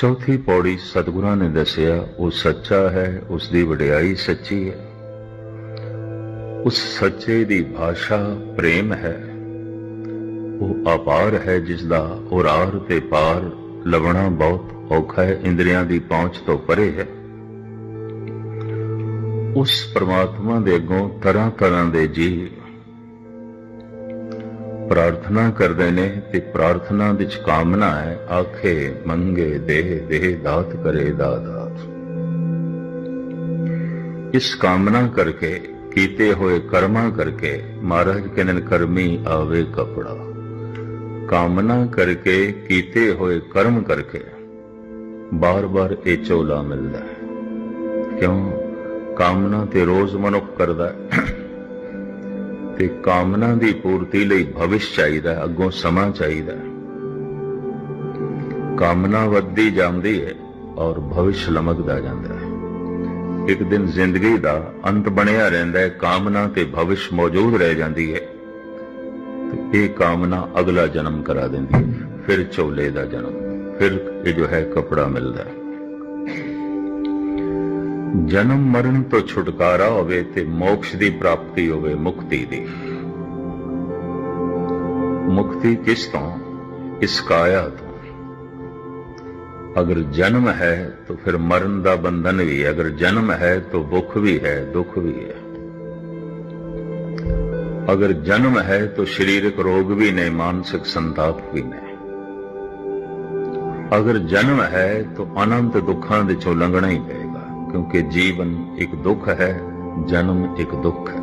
ਚੌਥੀ ਪੌੜੀ ਸਤਿਗੁਰਾਂ ਨੇ ਦੱਸਿਆ, ਉਹ ਸੱਚਾ ਹੈ ਉਸ ਦੀ ਵਡਿਆਈ ਸੱਚੀ ਹੈ। ਉਸ ਸੱਚੇ ਦੀ ਭਾਸ਼ਾ ਪ੍ਰੇਮ ਹੈ। ਉਹ ਅਪਾਰ ਹੈ ਜਿਸ ਦਾ ਉਰਾਰ ਤੇ ਪਾਰ ਲਵਣਾ ਬਹੁਤ ਔਖਾ ਹੈ, ਇੰਦਰੀਆਂ ਦੀ ਪਹੁੰਚ ਤੋਂ ਪਰੇ ਹੈ। ਉਸ ਪ੍ਰਮਾਤਮਾ ਦੇ ਅੱਗੋਂ ਤਰ੍ਹਾਂ ਤਰ੍ਹਾਂ ਦੇ ਜੀ ਪ੍ਰਾਰਥਨਾ ਕਰਦੇ ਨੇ ਤੇ ਪ੍ਰਾਰਥਨਾ ਵਿੱਚ ਕਾਮਨਾ ਹੈ, ਆਖੇ, ਮੰਗੇ, ਦੇਹ ਦੇਹ ਦਾਤ ਕਰੇ ਦਾਤ। ਇਸ ਕਾਮਨਾ ਕਰਕੇ, ਕੀਤੇ ਹੋਏ ਕਰਮਾਂ ਕਰਕੇ ਮਹਾਰਾਜ ਕਹਿੰਦੇ ਨੇ, ਕਰਮੀ ਆਵੇ ਕਪੜਾ। ਕਾਮਨਾ ਕਰਕੇ, ਕੀਤੇ ਹੋਏ ਕਰਮ ਕਰਕੇ ਬਾਰ-ਬਾਰ ਇਹ ਚੋਲਾ ਮਿਲਦਾ ਹੈ। ਕਿਉਂ? ਕਾਮਨਾ ਤੇ ਰੋਜ਼ ਮਨੁੱਖ ਕਰਦਾ ਹੈ। ਤੇ ਕਾਮਨਾ ਦੀ ਪੂਰਤੀ ਲਈ ਭਵਿਸ਼ ਚਾਹੀਦਾ ਹੈ ਅੱਗੋਂ ਸਮਾਂ ਚਾਹੀਦਾ। ਹੈ ਕਾਮਨਾ ਵੱਧਦੀ ਜਾਂਦੀ ਹੈ ਔਰ ਭਵਿਸ਼ ਲਮਕਦਾ ਜਾਂਦਾ ਹੈ। ਇੱਕ ਦਿਨ ਜ਼ਿੰਦਗੀ ਦਾ ਅੰਤ ਬਣਿਆ ਰਹਿੰਦਾ ਹੈ, ਕਾਮਨਾ ਤੇ ਭਵਿਸ਼ ਮੌਜੂਦ ਰਹਿ ਜਾਂਦੀ ਹੈ। ਤੇ ਇਹ ਕਾਮਨਾ ਅਗਲਾ ਜਨਮ ਕਰਾ ਦਿੰਦੀ ਹੈ, ਫਿਰ ਚੋਲੇ ਦਾ ਜਨਮ, ਫਿਰ ਇਹ ਜੋ ਹੈ ਕਪੜਾ ਮਿਲਦਾ ਹੈ। ਜਨਮ ਮਰਨ ਤੋਂ ਛੁਟਕਾਰਾ ਹੋਵੇ ਤੇ ਮੋਕਸ਼ ਦੀ ਪ੍ਰਾਪਤੀ ਹੋਵੇ ਮੁਕਤੀ ਦੀ। ਮੁਕਤੀ ਕਿਸ ਤੋਂ? ਇਸ ਕਾਇਆ ਤੋਂ। ਅਗਰ ਜਨਮ ਹੈ ਤਾਂ ਫਿਰ ਮਰਨ ਦਾ ਬੰਧਨ ਵੀ ਅਗਰ ਜਨਮ ਹੈ ਤਾਂ ਭੁੱਖ ਵੀ ਹੈ, ਦੁੱਖ ਵੀ ਹੈ। ਅਗਰ ਜਨਮ ਹੈ ਤਾਂ ਸਰੀਰਕ ਰੋਗ ਵੀ ਨੇ, ਮਾਨਸਿਕ ਸੰਤਾਪ ਵੀ ਨੇ। ਅਗਰ ਜਨਮ ਹੈ ਤਾਂ ਅਨੰਤ ਦੁੱਖਾਂ ਦੇ ਚੋਂ ਲੰਘਣਾ ਹੀ ਪਏਗਾ ਕਿਉਂਕਿ ਜੀਵਨ ਇੱਕ ਦੁੱਖ ਹੈ, ਜਨਮ ਇੱਕ ਦੁੱਖ ਹੈ।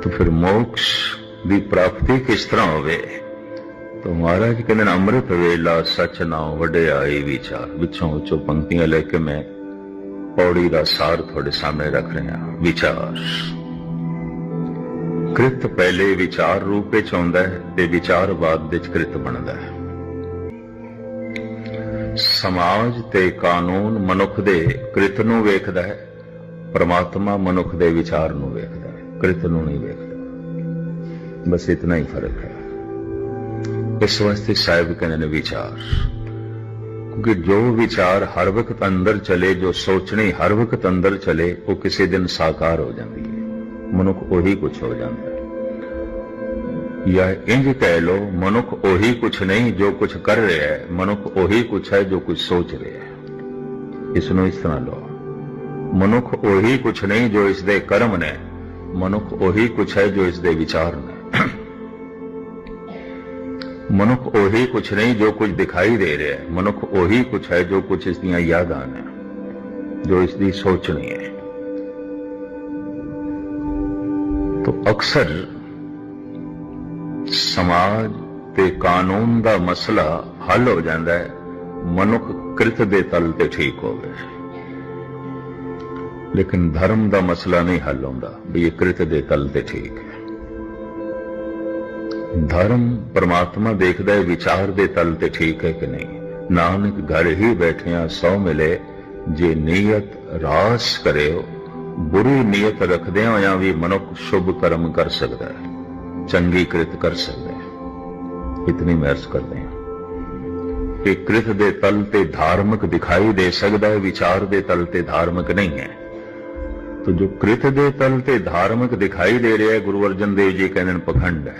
ਤਾਂ ਫਿਰ ਮੋਕਸ਼ ਦੀ ਪ੍ਰਾਪਤੀ ਕਿਸ ਤਰ੍ਹਾਂ ਹੋਵੇ? ਤਾਂ ਮਹਾਰਾਜ ਕਹਿੰਦੇ ਨੇ, ਅੰਮ੍ਰਿਤ ਵੇਲਾ ਸਚ ਨਾਉ ਵਡਿਆਈ ਵਿਚਾਰ। ਵਿੱਚੋਂ ਵਿੱਚੋਂ ਪੰਕਤੀਆਂ ਲੈ ਕੇ ਮੈਂ ਪੌੜੀ ਦਾ ਸਾਰ ਤੁਹਾਡੇ ਸਾਹਮਣੇ ਰੱਖ ਰਿਹਾ ਵਿਚਾਰ। ਕ੍ਰਿਤ ਪਹਿਲੇ ਵਿਚਾਰ ਰੂਪ ਵਿੱਚ ਆਉਂਦਾ ਹੈ ਤੇ ਵਿਚਾਰ ਬਾਅਦ ਵਿੱਚ ਕ੍ਰਿਤ ਬਣਦਾ ਹੈ। ਸਮਾਜ ਤੇ ਕਾਨੂੰਨ ਮਨੁੱਖ ਦੇ ਕ੍ਰਿਤ ਨੂੰ ਵੇਖਦਾ ਹੈ, ਪਰਮਾਤਮਾ ਮਨੁੱਖ ਦੇ ਵਿਚਾਰ ਨੂੰ ਵੇਖਦਾ ਹੈ, ਕ੍ਰਿਤ ਨੂੰ ਨਹੀਂ ਵੇਖਦਾ। ਬਸ ਇਤਨਾ ਹੀ ਫ਼ਰਕ ਹੈ। ਇਸ ਵਾਸਤੇ ਸਾਹਿਬ ਕਹਿੰਦੇ ਨੇ ਵਿਚਾਰ। ਕਿਉਂਕਿ ਜੋ ਵਿਚਾਰ ਹਰ ਵਕਤ ਅੰਦਰ ਚਲੇ, ਜੋ ਸੋਚਣੀ ਹਰ ਵਕਤ ਅੰਦਰ ਚਲੇ, ਉਹ ਕਿਸੇ ਦਿਨ ਸਾਕਾਰ ਹੋ ਜਾਂਦੀ ਹੈ ਮਨੁੱਖ ਉਹੀ ਕੁਝ ਹੋ ਜਾਂਦਾ ਹੈ। ਜਾਂ ਇੰਜ ਕਹਿ ਲੋ ਮਨੁੱਖ ਉਹੀ ਕੁਝ ਨਹੀਂ ਜੋ ਕੁਝ ਕਰ ਰਿਹਾ ਹੈ, ਮਨੁੱਖ ਉਹੀ ਕੁਛ ਹੈ ਜੋ ਕੁਝ ਸੋਚ ਰਿਹਾ ਹੈ। ਇਸ ਨੂੰ ਇਸ ਤਰ੍ਹਾਂ ਲਓ, ਮਨੁੱਖ ਉਹੀ ਕੁਛ ਨਹੀਂ ਜੋ ਇਸ ਦੇ ਕਰਮ ਨੇ, ਮਨੁੱਖ ਉਹੀ ਕੁਛ ਹੈ ਜੋ ਇਸ ਦੇ ਵਿਚਾਰ ਨੇ। ਮਨੁੱਖ ਉਹੀ ਕੁਛ ਨਹੀਂ ਜੋ ਕੁਝ ਦਿਖਾਈ ਦੇ ਰਿਹਾ ਹੈ, ਮਨੁੱਖ ਉਹੀ ਕੁਛ ਹੈ ਜੋ ਕੁਝ ਇਸ ਦੀਆਂ ਯਾਦਾਂ ਨੇ, ਜੋ ਇਸ ਦੀ ਸੋਚਣੀ ਹੈ। ਤੋ ਅਕਸਰ ਸਮਾਜ ਤੇ ਕਾਨੂੰਨ ਦਾ ਮਸਲਾ ਹੱਲ ਹੋ ਜਾਂਦਾ ਹੈ। ਮਨੁੱਖ ਕਿਰਤ ਦੇ ਤਲ ਤੇ ਠੀਕ ਹੋਵੇ। ਲੇਕਿਨ ਧਰਮ ਦਾ ਮਸਲਾ ਨਹੀਂ ਹੱਲ ਹੁੰਦਾ ਵੀ ਇਹ ਕ੍ਰਿਤ ਦੇ ਤਲ ਤੇ ਠੀਕ ਹੈ। ਧਰਮ ਪਰਮਾਤਮਾ ਦੇਖਦਾ ਹੈ ਵਿਚਾਰ ਦੇ ਤਲ ਤੇ ਠੀਕ ਹੈ ਕਿ ਨਹੀਂ। ਨਾਨਕ ਘਰ ਹੀ ਬੈਠਿਆਂ ਸੌ ਮਿਲੇ, ਜੇ ਨੀਅਤ ਰਾਸ ਕਰਿਓ, ਬੁਰੀ ਨੀਅਤ ਰੱਖਦਿਆਂ ਹੋਇਆਂ ਵੀ ਮਨੁੱਖ ਸ਼ੁਭ ਕਰਮ ਕਰ ਸਕਦਾ ਹੈ। ਚੰਗੀ ਕ੍ਰਿਤ ਕਰ ਸਕਦਾ ਹੈ। ਇਤਨੀ ਮਹਿਰਸ ਕਰਦੇ ਹਾਂ ਕਿ ਕ੍ਰਿਤ ਦੇ ਤਲ ਤੇ ਧਾਰਮਿਕ ਦਿਖਾਈ ਦੇ ਸਕਦਾ ਹੈ, ਵਿਚਾਰ ਦੇ ਤਲ ਤੇ ਧਾਰਮਿਕ ਨਹੀਂ ਹੈ। ਤੋ ਜੋ ਕ੍ਰਿਤ ਦੇ ਤਲ ਤੇ ਧਾਰਮਿਕ ਦਿਖਾਈ ਦੇ ਰਿਹਾ ਹੈ, ਗੁਰੂ ਅਰਜਨ ਦੇਵ ਜੀ ਕਹਿੰਦੇ ਨੇ ਪਖੰਡ ਹੈ।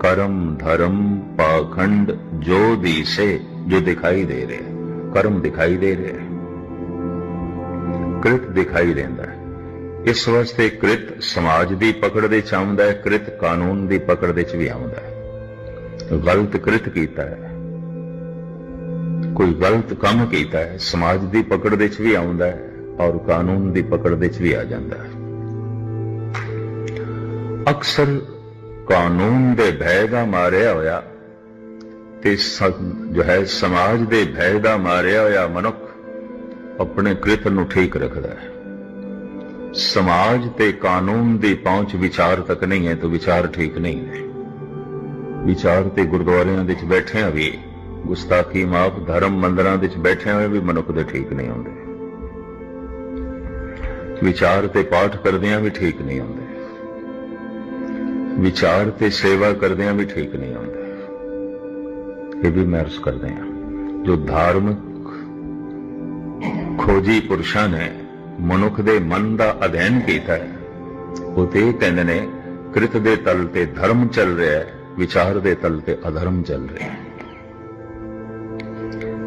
ਕਰਮ, ਧਰਮ, ਪਾਖੰਡ, ਜੋ ਦੀ ਸੇ, ਜੋ ਦਿਖਾਈ ਦੇ ਰਿਹਾ ਕਰਮ ਦਿਖਾਈ ਦੇ ਰਿਹਾ ਕ੍ਰਿਤ ਦਿਖਾਈ ਦਿੰਦਾ ਹੈ। ਇਸ ਵਾਸਤੇ ਕ੍ਰਿਤ ਸਮਾਜ ਦੀ ਪਕੜ ਦੇ ਚ ਆਉਂਦਾ ਹੈ, ਕ੍ਰਿਤ ਕਾਨੂੰਨ ਦੀ ਪਕੜ ਦੇ ਚ ਵੀ ਆਉਂਦਾ ਹੈ। ਗਲਤ ਕ੍ਰਿਤ ਕੀਤਾ ਹੈ। ਕੋਈ ਗਲਤ ਕੰਮ ਕੀਤਾ ਹੈ, ਸਮਾਜ ਦੀ ਪਕੜ ਦੇ ਚ ਵੀ ਆਉਂਦਾ ਹੈ ਔਰ ਕਾਨੂੰਨ ਦੀ ਪਕੜ ਦੇ ਚ ਵੀ ਆ ਜਾਂਦਾ ਹੈ। ਅਕਸਰ ਕਾਨੂੰਨ ਦੇ ਭੈ ਦਾ ਮਾਰਿਆ ਹੋਇਆ ਤੇ ਜੋ ਹੈ, ਸਮਾਜ ਦੇ ਭੈ ਦਾ ਮਾਰਿਆ ਹੋਇਆ ਮਨੁੱਖ ਆਪਣੇ ਕ੍ਰਿਤ ਨੂੰ ਠੀਕ ਰੱਖਦਾ ਹੈ। ਸਮਾਜ ਤੇ ਕਾਨੂੰਨ ਦੀ ਪਹੁੰਚ ਵਿਚਾਰ ਤੱਕ ਨਹੀਂ ਹੈ, ਤਾਂ ਵਿਚਾਰ ਠੀਕ ਨਹੀਂ ਹੈ। ਵਿਚਾਰ ਤੇ ਗੁਰਦੁਆਰਿਆਂ ਵਿੱਚ ਬੈਠਿਆਂ ਵੀ, ਗੁਸਤਾਖੀ ਮਾਫ ਧਰਮ ਮੰਦਰਾਂ ਵਿੱਚ ਬੈਠਿਆਂ ਹੋਏ ਵੀ ਮਨੁੱਖ ਦੇ ਠੀਕ ਨਹੀਂ ਹੁੰਦੇ। ਵਿਚਾਰ ਤੇ ਪਾਠ ਕਰਦਿਆਂ ਵੀ ਠੀਕ ਨਹੀਂ ਹੁੰਦੇ। ਵਿਚਾਰ ਤੇ ਸੇਵਾ ਕਰਦਿਆਂ ਵੀ ਠੀਕ ਨਹੀਂ ਹੁੰਦੇ। ਇਹ ਵੀ ਮੈਂ ਅਰਜ਼ ਕਰਦੇ ਹਾਂ। ਜੋ ਧਾਰਮਿਕ ਖੋਜੀ ਪੁਰਸ਼ਾਂ ਨੇ ਮਨੁੱਖ ਦੇ ਮਨ ਦਾ ਅਧਿਐਨ ਕੀਤਾ ਹੈ। ਉਹ ਤੇ ਇਹ ਕਹਿੰਦੇ ਨੇ, ਕ੍ਰਿਤ ਦੇ ਤਲ ਤੇ ਧਰਮ ਚੱਲ ਰਿਹਾ ਹੈ, ਵਿਚਾਰ ਦੇ ਤਲ ਤੇ ਅਧਰਮ ਚੱਲ ਰਿਹਾ ਹੈ।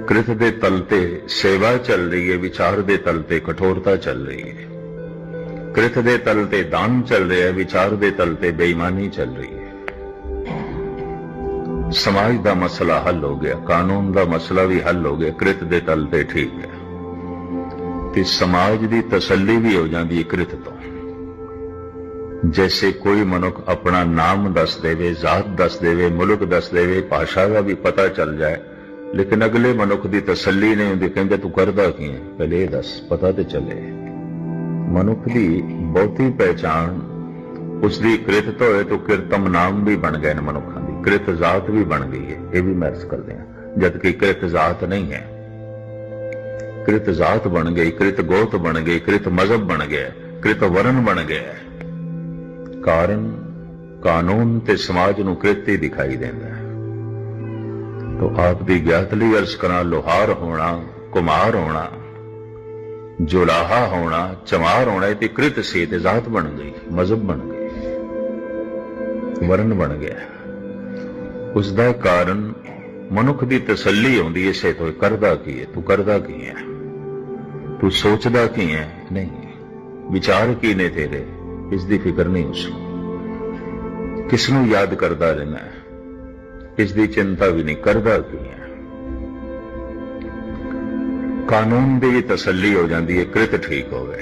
ਕ੍ਰਿਤ ਦੇ ਤਲ ਤੇ ਸੇਵਾ ਚੱਲ ਰਹੀ ਹੈ, ਵਿਚਾਰ ਦੇ ਤਲ ਤੇ ਕਠੋਰਤਾ ਚੱਲ ਰਹੀ ਹੈ। ਕ੍ਰਿਤ ਦੇ ਤਲ ਤੇ ਦਾਨ ਚੱਲ ਰਿਹਾ ਹੈ, ਵਿਚਾਰ ਦੇ ਤਲ ਤੇ ਬੇਈਮਾਨੀ ਚੱਲ ਰਹੀ ਹੈ। ਸਮਾਜ ਦਾ ਮਸਲਾ ਹੱਲ ਹੋ ਗਿਆ, ਕਾਨੂੰਨ ਦਾ ਮਸਲਾ ਵੀ ਹੱਲ ਹੋ ਗਿਆ, ਕ੍ਰਿਤ ਦੇ ਤਲ ਤੇ ਠੀਕ ਹੈ। ਤੇ ਸਮਾਜ ਦੀ ਤਸੱਲੀ ਵੀ ਹੋ ਜਾਂਦੀ ਹੈ ਕ੍ਰਿਤ ਤੋਂ। ਜੈਸੇ ਕੋਈ ਮਨੁੱਖ ਆਪਣਾ ਨਾਮ ਦੱਸ ਦੇਵੇ, ਜ਼ਾਤ ਦੱਸ ਦੇਵੇ, ਮੁਲਕ ਦੱਸ ਦੇਵੇ, ਭਾਸ਼ਾ ਦਾ ਵੀ ਪਤਾ ਚੱਲ ਜਾਏ, ਲੇਕਿਨ ਅਗਲੇ ਮਨੁੱਖ ਦੀ ਤਸੱਲੀ ਨਹੀਂ ਹੁੰਦੀ ਕਹਿੰਦੇ, ਤੂੰ ਕਰਦਾ ਕੀ ਹੈ? ਪਹਿਲੇ ਇਹ ਦੱਸ, ਪਤਾ ਤੇ ਚੱਲੇ। ਮਨੁੱਖ ਦੀ ਬਹੁਤੀ ਪਹਿਚਾਣ ਉਸ ਦੀ ਕ੍ਰਿਤ ਹੋਏ ਤੋਂ ਕਿਰਤਮ ਨਾਮ ਵੀ ਬਣ ਗਏ ਨੇ ਮਨੁੱਖਾਂ ਦੀ, ਕ੍ਰਿਤ ਜ਼ਾਤ ਵੀ ਬਣ ਗਈ ਹੈ, ਇਹ ਵੀ ਮੈਂ ਅਰਜ਼ ਕਰਦੇ ਹਾਂ ਜਦ ਕਿ ਕ੍ਰਿਤ ਜ਼ਾਤ ਨਹੀਂ ਹੈ। ਕ੍ਰਿਤ ਜ਼ਾਤ ਬਣ ਗਈ, ਕ੍ਰਿਤ ਗੋਤ ਬਣ ਗਈ, ਕ੍ਰਿਤ ਮਜ਼ਹਬ ਬਣ ਗਿਆ, ਕ੍ਰਿਤ ਵਰਨ ਬਣ ਗਿਆ। ਕਾਰਨ ਕਾਨੂੰਨ ਤੇ ਸਮਾਜ ਨੂੰ ਕ੍ਰਿਤ ਹੀ ਦਿਖਾਈ ਦਿੰਦਾ ਹੈ। ਤੋ ਆਪ ਦੀ ਗਿਆਤ ਲਈ ਅਰਜ਼ ਕਰਾਂ, ਲੋਹਾਰ ਹੋਣਾ, ਕੁਮਾਰ ਹੋਣਾ, ਜੁਲਾਹਾ ਹੋਣਾ, ਚਮਾਰ ਹੋਣਾ, ਇਹ ਤੇ ਕ੍ਰਿਤ ਸੀ ਤੇ ਜ਼ਾਤ ਬਣ ਗਈ, ਮਜ਼ਹਬ ਬਣ ਗਈ ਵਰਨ ਬਣ ਗਿਆ। ਉਸ ਦਾ ਕਾਰਨ ਮਨੁੱਖ ਦੀ ਤਸੱਲੀ ਆਉਂਦੀ ਹੈ ਸੇ ਤੋਂ ਕਰਦਾ ਕੀ ਹੈ, ਤੂੰ ਕਰਦਾ ਕੀ ਹੈ? ਤੂੰ ਸੋਚਦਾ ਕੀ ਹੈ ਨਹੀਂ, ਵਿਚਾਰ ਕੀ ਨੇ ਤੇਰੇ? ਇਸ ਦੀ ਫਿਕਰ ਨਹੀਂ ਉਸ ਨੂੰ। ਕਿਸ ਨੂੰ ਯਾਦ ਕਰਦਾ ਰਹਿਣਾ ਹੈ ਇਸ ਦੀ ਚਿੰਤਾ ਵੀ ਨਹੀਂ, ਕਰਦਾ ਕੀ ਹੈ ਕਾਨੂੰਨ ਦੀ ਤਸੱਲੀ ਹੋ ਜਾਂਦੀ ਹੈ ਕ੍ਰਿਤ ਠੀਕ ਹੋਵੇ।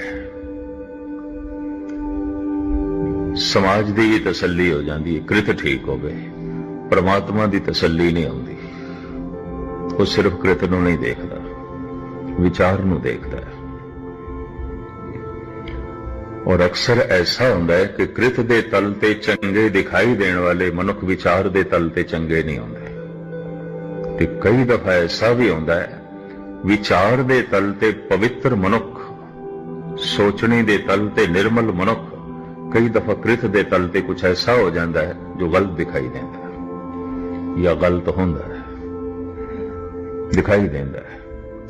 ਸਮਾਜ ਦੀ ਵੀ ਤਸੱਲੀ ਹੋ ਜਾਂਦੀ ਹੈ ਕ੍ਰਿਤ ਠੀਕ ਹੋਵੇ। ਪਰਮਾਤਮਾ ਦੀ ਤਸੱਲੀ ਨਹੀਂ ਆਉਂਦੀ। ਉਹ ਸਿਰਫ ਕ੍ਰਿਤ ਨੂੰ ਨਹੀਂ ਦੇਖਦਾ। ਵਿਚਾਰ ਨੂੰ ਦੇਖਦਾ ਹੈ। ਔਰ ਅਕਸਰ ਐਸਾ ਹੁੰਦਾ ਹੈ ਕਿ ਕ੍ਰਿਤ ਦੇ ਤਲ ਤੇ ਚੰਗੇ ਦਿਖਾਈ ਦੇਣ ਵਾਲੇ ਮਨੁੱਖ ਵਿਚਾਰ ਦੇ ਤਲ ਤੇ ਚੰਗੇ ਨਹੀਂ ਹੁੰਦੇ। ਤੇ ਕਈ ਦਫਾ ਐਸਾ ਵੀ ਹੁੰਦਾ ਹੈ, ਵਿਚਾਰ ਦੇ ਤਲ ਤੇ ਪਵਿੱਤਰ ਮਨੁੱਖ, ਸੋਚਣੀ ਦੇ ਤਲ ਤੇ ਨਿਰਮਲ ਮਨੁੱਖ, ਕਈ ਦਫਾ ਕ੍ਰਿਤ ਦੇ ਤਲ ਤੇ ਕੁਝ ਐਸਾ ਹੋ ਜਾਂਦਾ ਹੈ ਜੋ ਗਲਤ ਦਿਖਾਈ ਦਿੰਦਾ ਹੈ ਜਾਂ ਗਲਤ ਹੁੰਦਾ ਹੈ। ਦਿਖਾਈ ਦਿੰਦਾ ਹੈ।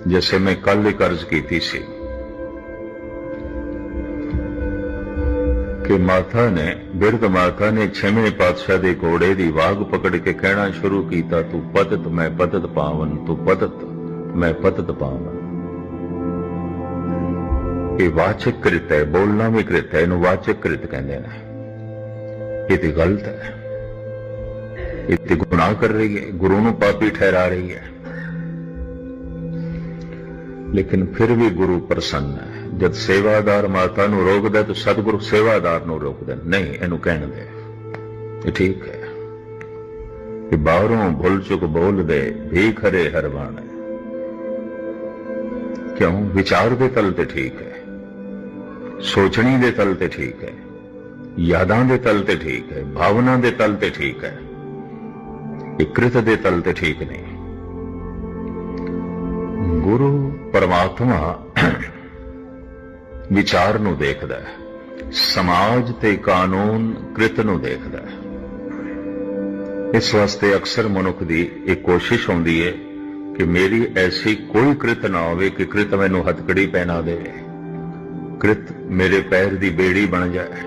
ਜਿਵੇਂ ਮੈਂ ਕੱਲ ਇੱਕ ਅਰਜ਼ ਕੀਤੀ ਸੀ ਕਿ ਮਾਤਾ ਨੇ, ਬਿਰਧ ਮਾਤਾ ਨੇ ਛੇਵੇਂ ਪਾਤਸ਼ਾਹ ਦੇ ਘੋੜੇ ਦੀ ਵਾਗ ਪਕੜ ਕੇ ਕਹਿਣਾ ਸ਼ੁਰੂ ਕੀਤਾ, ਤੂੰ ਪਤਤ, ਮੈਂ ਪਤਤ ਪਾਵਨ, ਤੂੰ ਪਤਤ, ਮੈਂ ਪਤਤ ਪਾਵਨ। ਇਹ ਵਾਚਕ ਕ੍ਰਿਤ ਹੈ ਬੋਲਣਾ ਵੀ ਕ੍ਰਿਤ ਹੈ, ਇਹਨੂੰ ਵਾਚਕ ਕ੍ਰਿਤ ਕਹਿੰਦੇ ਨੇ। ਇਹ ਤੇ ਗਲਤ ਹੈ। ਇਹ ਤੇ ਗੁਨਾਹ ਕਰ ਰਹੀ ਹੈ, ਗੁਰੂ ਨੂੰ ਪਾਪੀ ਠਹਿਰਾ ਰਹੀ ਹੈ। ਲੇਕਿਨ ਫਿਰ ਵੀ ਗੁਰੂ ਪ੍ਰਸੰਨ ਹੈ। ਜਦ ਸੇਵਾਦਾਰ ਮਾਤਾ ਨੂੰ ਰੋਕਦਾ ਤਾਂ ਸਤਿਗੁਰੂ ਸੇਵਾਦਾਰ ਨੂੰ ਰੋਕਦਾ ਨਹੀਂ, ਇਹਨੂੰ ਕਹਿਣ ਦੇ। ਇਹ ਠੀਕ ਹੈ ਕਿ ਬਾਹਰੋਂ ਭੁੱਲ ਚੁੱਕ ਬੋਲਦੇ ਵੀ ਖਰੇ ਹਰਵਾਣ। ਕਿਉਂ? ਵਿਚਾਰ ਦੇ ਤਲ ਤੇ ਠੀਕ ਹੈ। ਸੋਚਣੀ ਦੇ ਤਲ ਤੇ ਠੀਕ ਹੈ। ਯਾਦਾਂ ਦੇ ਤਲ ਤੇ ਠੀਕ ਹੈ। ਭਾਵਨਾ ਦੇ ਤਲ ਤੇ ਠੀਕ ਹੈ। ਇਕ੍ਰਿਤ ਦੇ ਤਲ ਤੇ ਠੀਕ ਨਹੀਂ। ਗੁਰੂ ਪਰਮਾਤਮਾ ਵਿਚਾਰ ਨੂੰ ਦੇਖਦਾ ਹੈ, ਸਮਾਜ ਤੇ ਕਾਨੂੰਨ ਕ੍ਰਿਤ ਨੂੰ ਦੇਖਦਾ ਹੈ। ਇਸ ਵਾਸਤੇ ਅਕਸਰ ਮਨੁੱਖ ਦੀ ਇਹ ਕੋਸ਼ਿਸ਼ ਹੁੰਦੀ ਹੈ ਕਿ ਮੇਰੀ ਐਸੀ ਕੋਈ ਕ੍ਰਿਤ ਨਾ ਹੋਵੇ ਕਿ ਕ੍ਰਿਤ ਮੈਨੂੰ ਹੱਥਕੜੀ ਪਹਿਨਾ ਦੇਵੇ। ਕ੍ਰਿਤ ਮੇਰੇ ਪੈਰ ਦੀ ਬੇੜੀ ਬਣ ਜਾਏ।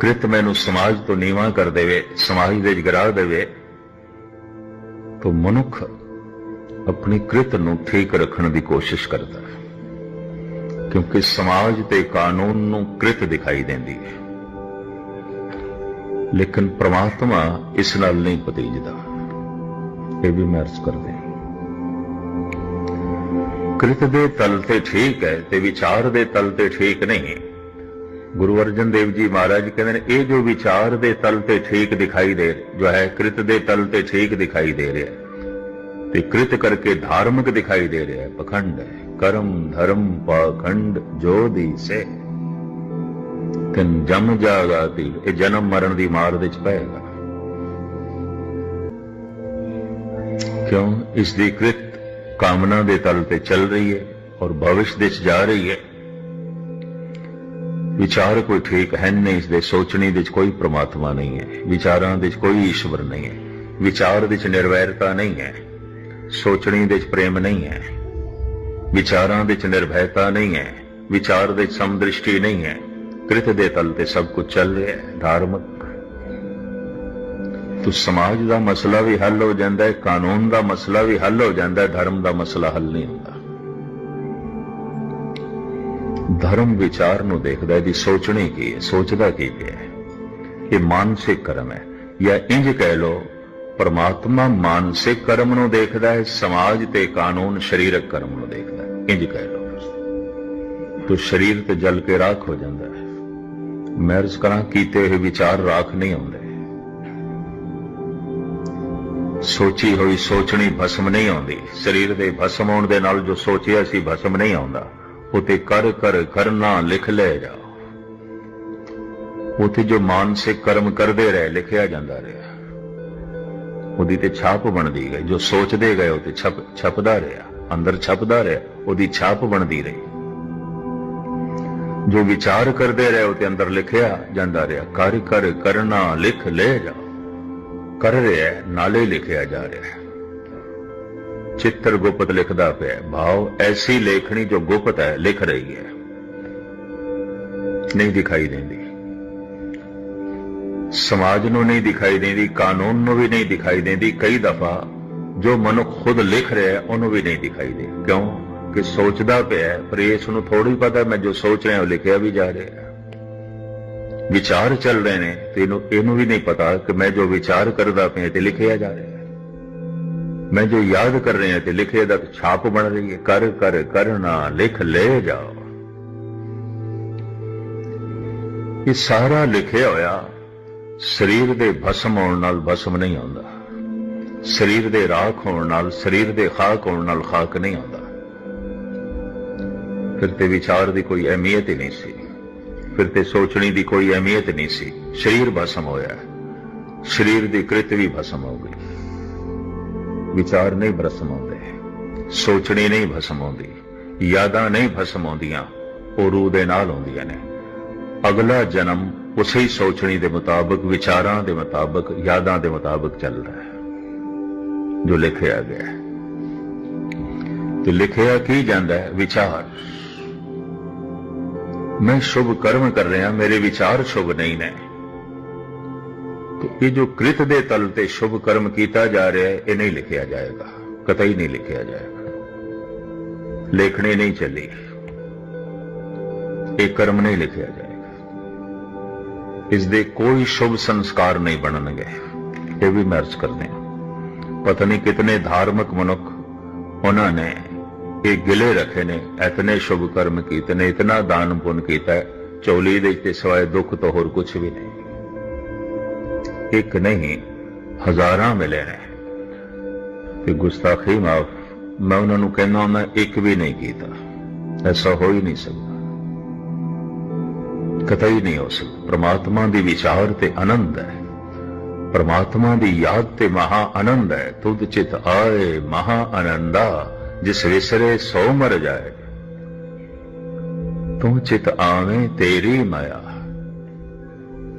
ਕ੍ਰਿਤ ਮੈਨੂੰ ਸਮਾਜ ਤੋਂ ਨੀਵਾ ਕਰ ਦੇਵੇ, ਸਮਾਜ ਦੇ ਜਗਰਾ ਦੇਵੇ। ਤਾਂ ਮਨੁੱਖ ਆਪਣੀ ਕ੍ਰਿਤ ਨੂੰ ਠੀਕ ਰੱਖਣ ਦੀ ਕੋਸ਼ਿਸ਼ ਕਰਦਾ ਹੈ। ਕਿਉਂਕਿ ਸਮਾਜ ਤੇ ਕਾਨੂੰਨ ਨੂੰ ਕ੍ਰਿਤ ਦਿਖਾਈ ਦਿੰਦੀ ਹੈ। ਲੇਕਿਨ ਪ੍ਰਮਾਤਮਾ ਇਸ ਨਾਲ ਨਹੀਂ ਪਤੀਜਦਾ ਇਹ ਵੀ ਮੈਂ ਅਰਜ਼ ਕਰਦੇ ਹਾਂ। ਕ੍ਰਿਤ ਦੇ ਤਲ ਤੇ ਠੀਕ ਹੈ ਤੇ ਵਿਚਾਰ ਦੇ ਤਲ ਤੇ ਠੀਕ ਨਹੀਂ ਗੁਰੂ ਅਰਜਨ ਦੇਵ ਜੀ ਮਹਾਰਾਜ ਕਹਿੰਦੇ ਨੇ, ਇਹ ਜੋ ਵਿਚਾਰ ਦੇ ਤਲ ਤੇ ਠੀਕ ਦਿਖਾਈ ਦੇ, ਜੋ ਹੈ ਕ੍ਰਿਤ ਦੇ ਤਲ ਤੇ ਠੀਕ ਦਿਖਾਈ ਦੇ ਰਿਹਾ ਹੈ। ਤੇ ਕ੍ਰਿਤ ਕਰਕੇ ਧਾਰਮਿਕ ਦਿਖਾਈ ਦੇ ਰਿਹਾ ਹੈ। ਪਖੰਡ ਹੈ। ਕਰਮ, ਧਰਮ, ਪਾਖੰਡ, ਜੋ ਦੀ ਸੇ। ਤਨ ਜਮ ਜਾਗਾ ਤੀ ਇਹ ਜਨਮ ਮਰਨ ਦੀ ਮਾਰ ਵਿੱਚ ਪਏਗਾ। ਕਿਉਂ? ਇਸ ਦੀ ਕ੍ਰਿਤ ਕਾਮਨਾ ਦੇ ਤਲ ਤੇ ਚੱਲ ਰਹੀ ਹੈ ਔਰ ਭਵਿਸ਼ ਦੇ ਚ ਜਾ ਰਹੀ ਹੈ। ਵਿਚਾਰ ਕੋਈ ਠੀਕ ਹੈ ਨਹੀਂ। ਇਸ ਦੇ ਸੋਚਣੀ ਵਿੱਚ ਕੋਈ ਪ੍ਰਮਾਤਮਾ ਨਹੀਂ ਹੈ। ਵਿਚਾਰਾਂ ਵਿੱਚ ਕੋਈ ਈਸ਼ਵਰ ਨਹੀਂ ਹੈ। ਵਿਚਾਰ ਵਿੱਚ ਨਿਰਵੈਰਤਾ ਨਹੀਂ ਹੈ। ਸੋਚਣੀ ਦੇ ਚ ਪ੍ਰੇਮ ਨਹੀਂ ਹੈ। ਵਿਚਾਰਾਂ ਦੇ ਚ ਨਿਰਭੈਤਾ ਨਹੀਂ ਹੈ। ਵਿਚਾਰ ਦੇ ਚ ਸਮਦ੍ਰਿਸ਼ਟੀ ਨਹੀਂ ਹੈ। ਕ੍ਰਿਤ ਦੇ ਤਲ ਤੇ ਸਭ ਕੁਝ ਚੱਲ ਰਿਹਾ ਹੈ। ਧਾਰਮਿਕ। ਤੋ ਸਮਾਜ ਦਾ ਮਸਲਾ ਵੀ ਹੱਲ ਹੋ ਜਾਂਦਾ ਹੈ। ਕਾਨੂੰਨ ਦਾ ਮਸਲਾ ਵੀ ਹੱਲ ਹੋ ਜਾਂਦਾ ਹੈ। ਧਰਮ ਦਾ ਮਸਲਾ ਹੱਲ ਨਹੀਂ ਹੁੰਦਾ। ਧਰਮ ਵਿਚਾਰ ਨੂੰ ਦੇਖਦਾ ਜੀ ਵੀ ਸੋਚਣੀ ਕੀ ਹੈ, ਸੋਚਦਾ ਕੀ ਪਿਆ ਹੈ? ਇਹ ਮਾਨਸਿਕ ਕਰਮ ਹੈ। ਜਾਂ ਇੰਜ ਕਹਿ ਲੋ ਪਰਮਾਤਮਾ ਮਾਨਸਿਕ ਕਰਮ ਨੂੰ ਦੇਖਦਾ ਹੈ, ਸਮਾਜ ਤੇ ਕਾਨੂੰਨ ਸਰੀਰਕ ਕਰਮ ਨੂੰ ਦੇਖਦਾ ਹੈ। ਇੰਜ ਕਹਿ ਲਓ ਤੋ ਸਰੀਰ ਤੇ ਜਲ ਕੇ ਰਾਖ ਹੋ ਜਾਂਦਾ ਹੈ। ਮੈਂ ਅਰਜ਼ ਕਰਾਂ ਕੀਤੇ ਹੋਏ ਵਿਚਾਰ ਰਾਖ ਨਹੀਂ ਆਉਂਦੇ। ਸੋਚੀ ਹੋਈ ਸੋਚਣੀ ਭਸਮ ਨਹੀਂ ਆਉਂਦੀ। ਸਰੀਰ ਦੇ ਭਸਮ ਹੋਣ ਦੇ ਨਾਲ ਜੋ ਸੋਚਿਆ ਸੀ ਭਸਮ ਨਹੀਂ ਆਉਂਦਾ। ਉਤੇ ਕਰ ਕਰ ਕਰਨਾ ਲਿਖ ਲੈ ਜਾਓ ਉਤੇ ਜੋ ਮਾਨਸਿਕ ਕਰਮ ਕਰਦੇ ਰਹੇ, ਲਿਖਿਆ ਜਾਂਦਾ ਰਿਹਾ। ਉਹਦੀ ਤੇ ਛਾਪ ਬਣਦੀ ਗਈ। ਜੋ ਸੋਚਦੇ ਗਏ, ਉਹ ਤੇ ਛਪ ਛਪਦਾ ਰਿਹਾ। ਅੰਦਰ ਛਪਦਾ ਰਿਹਾ, ਉਹਦੀ ਛਾਪ ਬਣਦੀ ਰਹੀ। ਜੋ ਵਿਚਾਰ ਕਰਦੇ ਰਹੇ, ਉਹ ਤੇ ਅੰਦਰ ਲਿਖਿਆ ਜਾਂਦਾ ਰਿਹਾ, ਕਰ ਕਰ, ਕਰਨਾ, ਲਿਖ, ਲੈ ਜਾਓ ਕਰ ਰਿਹਾ ਨਾਲੇ ਲਿਖਿਆ ਜਾ ਰਿਹਾ ਚਿੱਤਰ ਗੁਪਤ ਲਿਖਦਾ ਪਿਆ ਭਾਵ ਐਸੀ ਲੇਖਣੀ ਜੋ ਗੁਪਤ ਹੈ, ਲਿਖ ਰਹੀ ਹੈ। ਨਹੀਂ ਦਿਖਾਈ ਦਿੰਦੀ। ਸਮਾਜ ਨੂੰ ਨਹੀਂ ਦਿਖਾਈ ਦਿੰਦੀ, ਕਾਨੂੰਨ ਨੂੰ ਵੀ ਨਹੀਂ ਦਿਖਾਈ ਦਿੰਦੀ, ਕਈ ਦਫਾ ਜੋ ਮਨੁੱਖ ਖੁਦ ਲਿਖ ਰਿਹਾ ਹੈ, ਉਹਨੂੰ ਵੀ ਨਹੀਂ ਦਿਖਾਈ ਦੇ ਕਿਉਂ? ਕਿ ਸੋਚਦਾ ਪਿਆ ਪਰ ਇਸ ਨੂੰ ਥੋੜੀ ਪਤਾ ਮੈਂ ਜੋ ਸੋਚ ਰਿਹਾ ਉਹ ਲਿਖਿਆ ਵੀ ਜਾ ਰਿਹਾ ਵਿਚਾਰ ਚੱਲ ਰਹੇ ਨੇ, ਤੇ ਇਹਨੂੰ ਇਹਨੂੰ ਵੀ ਨਹੀਂ ਪਤਾ ਕਿ ਮੈਂ ਜੋ ਵਿਚਾਰ ਕਰਦਾ ਪਿਆ ਤੇ ਲਿਖਿਆ ਜਾ ਰਿਹਾ ਮੈਂ ਜੋ ਯਾਦ ਕਰ ਰਿਹਾ ਤੇ ਲਿਖੇ ਦਾ ਛਾਪ ਬਣ ਰਹੀ ਹੈ, ਕਰ ਕਰ ਕਰਨਾ ਲਿਖ ਲੈ ਜਾਓ। ਇਹ ਸਾਰਾ ਲਿਖਿਆ ਹੋਇਆ ਸਰੀਰ ਦੇ ਭਸਮ ਹੋਣ ਨਾਲ ਭਸਮ ਨਹੀਂ ਆਉਂਦਾ। ਸਰੀਰ ਦੇ ਰਾਖ ਹੋਣ ਨਾਲ, ਸਰੀਰ ਦੇ ਖਾਕ ਹੋਣ ਨਾਲ ਖਾਕ ਨਹੀਂ ਆਉਂਦਾ। ਫਿਰ ਤੇ ਵਿਚਾਰ ਦੀ ਕੋਈ ਅਹਿਮੀਅਤ ਹੀ ਨਹੀਂ ਸੀ। ਫਿਰ ਤੇ ਸੋਚਣੀ ਦੀ ਕੋਈ ਅਹਿਮੀਅਤ ਨਹੀਂ ਸੀ। ਸਰੀਰ ਭਸਮ ਹੋਇਆ ਸਰੀਰ ਦੀ ਕ੍ਰਿਤ ਵੀ ਭਸਮ ਹੋ ਗਈ। ਵਿਚਾਰ ਨਹੀਂ ਭਸਮ ਹੁੰਦੇ ਸੋਚਣੀ ਨਹੀਂ ਭਸਮ ਹੁੰਦੀ ਯਾਦਾਂ ਨਹੀਂ ਭਸਮ ਹੁੰਦੀਆਂ ਉਹ ਰੂਹ ਦੇ ਨਾਲ ਹੁੰਦੀਆਂ ਨੇ। ਅਗਲਾ ਜਨਮ ਉਸੇ ਹੀ ਸੋਚਣੀ ਦੇ ਮੁਤਾਬਕ, ਵਿਚਾਰਾਂ ਦੇ ਮੁਤਾਬਕ, ਯਾਦਾਂ ਦੇ ਮੁਤਾਬਕ ਚੱਲ ਰਿਹਾ ਹੈ, ਜੋ ਲਿਖਿਆ ਗਿਆ ਹੈ। ਤੇ ਲਿਖਿਆ ਕੀ ਜਾਂਦਾ ਹੈ? ਵਿਚਾਰ। ਮੈਂ ਸ਼ੁਭ ਕਰਮ ਕਰ ਰਿਹਾ, ਮੇਰੇ ਵਿਚਾਰ ਸ਼ੁਭ ਨਹੀਂ ਨੇ। ਤੇ ਇਹ ਜੋ ਕ੍ਰਿਤ ਦੇ ਤਲ ਤੇ ਸ਼ੁਭ ਕਰਮ ਕੀਤਾ ਜਾ ਰਿਹਾ ਹੈ, ਇਹ ਨਹੀਂ ਲਿਖਿਆ ਜਾਏਗਾ, ਕਤਈ ਨਹੀਂ ਲਿਖਿਆ ਜਾਏਗਾ। ਲੇਖਣੀ ਨਹੀਂ ਚੱਲੀ, ਇਹ ਕਰਮ ਨਹੀਂ ਲਿਖਿਆ ਜਾਏਗਾ। ਇਸ ਦੇ ਕੋਈ ਸ਼ੁਭ ਸੰਸਕਾਰ ਨਹੀਂ ਬਣਨਗੇ ਇਹ ਵੀ ਮੈਂ ਅਰਜ਼ ਕਰਦੇ ਹਾਂ। ਪਤਾ ਨਹੀਂ ਕਿਤਨੇ ਧਾਰਮਿਕ ਮਨੁੱਖ ਉਹਨਾਂ ਨੇ ਇਹ ਗਿਲੇ ਰੱਖੇ ਨੇ ਇਤਨੇ ਸ਼ੁਭ ਕਰਮ ਕੀਤੇ ਨੇ ਇਤਨਾ ਦਾਨ ਪੁੰਨ ਕੀਤਾ ਹੈ, ਚੌਲੀ ਦੇ ਤੇ ਸਿਵਾਏ ਦੁੱਖ ਤੋਂ ਹੋਰ ਕੁਝ ਵੀ ਨਹੀਂ। ਇੱਕ ਨਹੀਂ ਹਜ਼ਾਰਾਂ ਮਿਲੇ ਨੇ। ਤੇ ਗੁਸਤਾਖੀ ਮਾਫ ਮੈਂ ਉਹਨਾਂ ਨੂੰ ਕਹਿੰਦਾ ਮੈਂ ਇੱਕ ਵੀ ਨਹੀਂ ਕੀਤਾ। ਐਸਾ ਹੋ ਹੀ ਨਹੀਂ ਸਕਦਾ। ਕਤਈ ਨਹੀਂ ਹੋ ਸਕਦਾ। ਪ੍ਰਮਾਤਮਾ ਦੀ ਵਿਚਾਰ ਤੇ ਆਨੰਦ ਹੈ। ਪ੍ਰਮਾਤਮਾ ਦੀ ਯਾਦ ਤੇ ਮਹਾ ਆਨੰਦ ਹੈ। ਤੁਧ ਚਿਤ ਆਏ ਮਹਾ ਆਨੰਦਾ, ਜਿਸ ਵਿਸਰੇ ਸੋ ਮਰ ਜਾਏ। ਤੂੰ ਚਿਤ ਆਵੇਂ ਤੇਰੀ ਮਾਇਆ।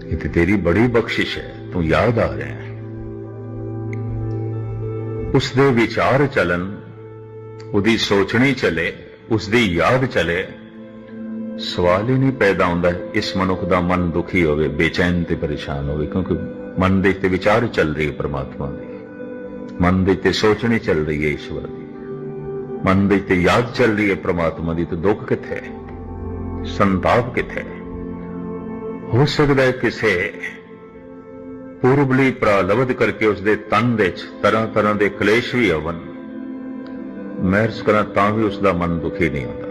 ਇਹ ਤੇ ਤੇਰੀ ਬੜੀ ਬਖਸ਼ਿਸ਼ ਹੈ। ਤੂੰ ਯਾਦ ਆ ਰਿਹਾ ਉਸ ਦੇ ਵਿਚਾਰ ਚਲਨ ਉਹਦੀ ਸੋਚਣੀ ਚਲੇ, ਉਸ ਦੀ ਯਾਦ ਚਲੇ ਸਵਾਲ ਹੀ ਨਹੀਂ ਪੈਦਾ ਹੁੰਦਾ ਇਸ ਮਨੁੱਖ ਦਾ ਮਨ ਦੁਖੀ ਹੋਵੇ, ਬੇਚੈਨ ਤੇ ਪਰੇਸ਼ਾਨ ਹੋਵੇ, ਕਿਉਂਕਿ ਮਨ ਦੇ ਤੇ ਵਿਚਾਰ ਚੱਲ ਰਹੀ ਹੈ ਪ੍ਰਮਾਤਮਾ ਦੀ। ਮਨ ਦੇ ਤੇ ਸੋਚਣੀ ਚੱਲ ਰਹੀ ਹੈ ਈਸ਼ਵਰ ਦੀ। ਮਨ ਦੇ ਤੇ ਯਾਦ ਚੱਲ ਰਹੀ ਹੈ ਪ੍ਰਮਾਤਮਾ ਦੀ, ਤੇ ਦੁੱਖ ਕਿੱਥੇ ਹੈ? ਸੰਤਾਪ ਕਿੱਥੇ ਹੈ? ਹੋ ਸਕਦਾ ਹੈ ਕਿਸੇ ਪੂਰਬਲੀ ਪ੍ਰਾਲਬਧ ਕਰਕੇ ਉਸ ਦੇ ਤਨ ਵਿੱਚ ਤਰ੍ਹਾਂ ਤਰ੍ਹਾਂ ਦੇ ਕਲੇਸ਼ ਵੀ ਆਵਨ ਮਹਿਰਸ ਕਰਾਂ ਤਾਂ ਵੀ ਉਸ ਦਾ ਮਨ ਦੁਖੀ ਨਹੀਂ ਹੁੰਦਾ।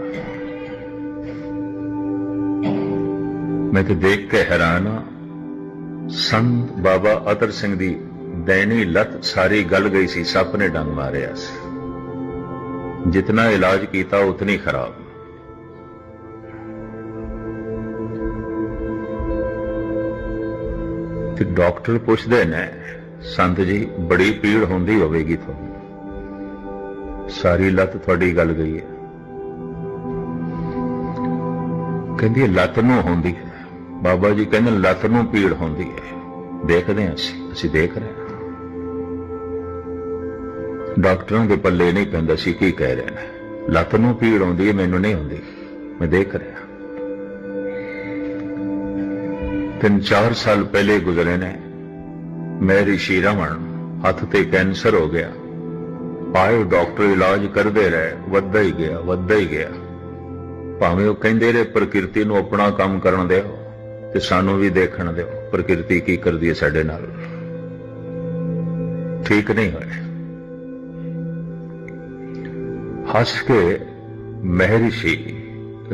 ਮੈਂ ਤੇ ਦੇਖ ਕੇ ਹੈਰਾਨ ਹਾਂ। ਸੰਤ ਬਾਬਾ ਅਤਰ ਸਿੰਘ ਦੀ ਦੈਣੀ ਲੱਤ ਸਾਰੀ ਗਲ ਗਈ ਸੀ, ਸੱਪ ਨੇ ਡੰਗ ਮਾਰਿਆ ਸੀ। ਜਿਤਨਾ ਇਲਾਜ ਕੀਤਾ, ਉਤਨੀ ਖਰਾਬ। ਤੇ ਡਾਕਟਰ ਪੁੱਛਦੇ ਨੇ, ਸੰਤ ਜੀ, ਬੜੀ ਪੀੜ ਹੁੰਦੀ ਹੋਵੇਗੀ ਤੁਹਾਨੂੰ। ਸਾਰੀ ਲੱਤ ਤੁਹਾਡੀ ਗਲ ਗਈ ਹੈ। ਕਹਿੰਦੀ, ਲੱਤ ਨੂੰ ਹੁੰਦੀ ਹੈ। ਬਾਬਾ ਜੀ ਕਹਿੰਦੇ ਲੱਤ ਨੂੰ ਪੀੜ ਹੁੰਦੀ ਹੈ। ਦੇਖਦੇ ਹਾਂ ਅਸੀਂ ਅਸੀਂ ਦੇਖ ਰਹੇ ਹਾਂ। ਡਾਕਟਰਾਂ ਦੇ ਪੱਲੇ ਨਹੀਂ ਪੈਂਦਾ ਸੀ ਕੀ ਕਹਿ ਰਹੇ ਨੇ। ਲੱਤ ਨੂੰ ਪੀੜ ਆਉਂਦੀ ਹੈ, ਮੈਨੂੰ ਨਹੀਂ ਆਉਂਦੀ। ਮੈਂ ਦੇਖ ਰਿਹਾ ਤਿੰਨ ਚਾਰ ਸਾਲ ਪਹਿਲੇ ਗੁਜ਼ਰੇ ਨੇ। ਮੇਰੀ ਸ਼ੀਰਮਣ ਹੱਥ ਤੇ ਕੈਂਸਰ ਹੋ ਗਿਆ। ਆਏ ਡਾਕਟਰ ਇਲਾਜ ਕਰਦੇ ਰਹੇ, ਵੱਧਦਾ ਹੀ ਗਿਆ, ਵੱਧਦਾ ਹੀ ਗਿਆ। ਭਾਵੇਂ ਉਹ ਕਹਿੰਦੇ ਰਹੇ, ਪ੍ਰਕਿਰਤੀ ਨੂੰ ਆਪਣਾ ਕੰਮ ਕਰਨ ਦਿਓ। ਤੇ ਸਾਨੂੰ ਵੀ ਦੇਖਣ ਦਿਓ, ਪ੍ਰਕਿਰਤੀ ਕੀ ਕਰਦੀ ਹੈ ਸਾਡੇ ਨਾਲ। ਠੀਕ ਨਹੀਂ ਹੋਏ। ਹੱਸ ਕੇ ਮਹਿਰਿਸ਼ੀ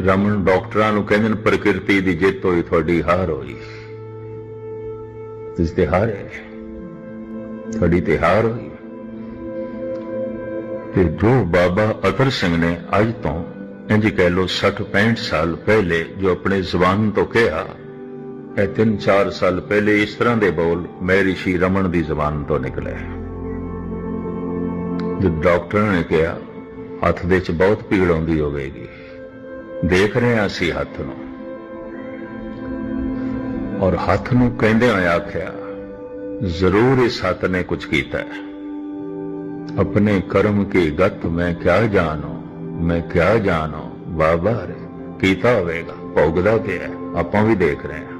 ਰਮਨ ਡਾਕਟਰਾਂ ਨੂੰ ਕਹਿੰਦੇ ਨੇ, ਪ੍ਰਕਿਰਤੀ ਦੀ ਜਿੱਤ ਹੋਈ, ਤੁਹਾਡੀ ਹਾਰ ਹੋਈ। ਤੁਸੀਂ ਤੇ ਹਾਰੇ। ਤੁਹਾਡੀ ਤੇ ਹਾਰ ਹੋਈ। ਤੇ ਜੋ ਬਾਬਾ ਅਤਰ ਸਿੰਘ ਨੇ ਅੱਜ ਤੋਂ, ਇੰਜ ਕਹਿ ਲੋ 60 65 ਸਾਲ ਪਹਿਲੇ ਜੋ ਆਪਣੇ ਜ਼ਬਾਨ ਤੋਂ ਕਿਹਾ ਇਹ 3-4 ਸਾਲ ਪਹਿਲੇ ਇਸ ਤਰ੍ਹਾਂ ਦੇ ਬੋਲ ਮੇਰੀ ਸ਼ੀ ਰਮਨ ਦੀ ਜ਼ੁਬਾਨ ਤੋਂ ਨਿਕਲੇ ਜੋ ਡਾਕਟਰ ਨੇ ਕਿਹਾ ਹੱਥ ਦੇ ਵਿੱਚ ਬਹੁਤ ਪੀੜ ਆਉਂਦੀ ਹੋਵੇਗੀ ਦੇਖ ਰਹੇ ਹਾਂ ਅਸੀਂ ਹੱਥ ਨੂੰ ਔਰ ਹੱਥ ਨੂੰ ਕਹਿੰਦੇ ਹੋਏ ਆਖਿਆ ਜ਼ਰੂਰ ਇਸ ਹੱਥ ਨੇ ਕੁਝ ਕੀਤਾ ਹੈ अपने कर्म की गत मैं क्या जानो मैं क्या जानो ਬਾਬਾ ਰੇ ਕੀਤਾ ਹੋਵੇਗਾ ਭੋਗਦਾ ਪਿਆ ਹੈ। ਆਪਾਂ ਵੀ ਦੇਖ ਰਹੇ ਹਾਂ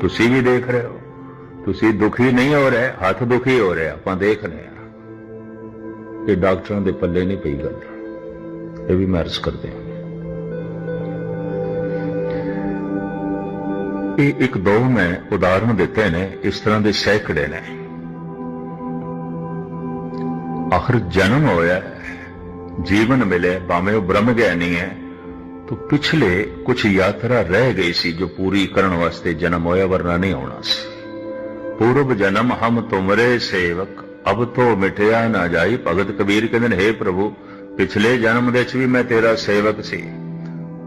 ਤੁਸੀਂ ਵੀ ਦੇਖ ਰਹੇ ਹੋ। ਤੁਸੀਂ ਦੁਖੀ ਨਹੀਂ ਹੋ ਰਹੇ, ਹੱਥ ਦੁਖੀ ਹੋ ਰਹੇ, ਆਪਾਂ ਦੇਖ ਰਹੇ ਹਾਂ। ਇਹ ਡਾਕਟਰਾਂ ਦੇ ਪੱਲੇ ਨਹੀਂ ਪਈ ਗੱਲ। ਇਹ ਵੀ ਮੈਂ ਅਰਜ਼ ਕਰਦੇ ਹਾਂ। ਇਹ ਇੱਕ ਦੋ ਮੈਂ ਉਦਾਹਰਣ ਦਿੱਤੇ ਨੇ, ਇਸ ਤਰ੍ਹਾਂ ਦੇ ਸੈਂਕੜੇ ਨੇ। ਆਖਰ ਜਨਮ ਹੋਇਆ, ਜੀਵਨ ਮਿਲੇ ਭਾਵੇਂ ਉਹ ਬ੍ਰਹਮ ਗਿਆਨੀ ਹੈ तो पिछले कुछ यात्रा रह गई सी जो पूरी करण वास्ते जन्म होया, वरना नहीं होना सी। पूर्व जन्म हम तुमरे सेवक, अब तो मिटया ना जाई। भगत कबीर कहते हे प्रभु, पिछले जन्म दे भी मैं तेरा सेवक सी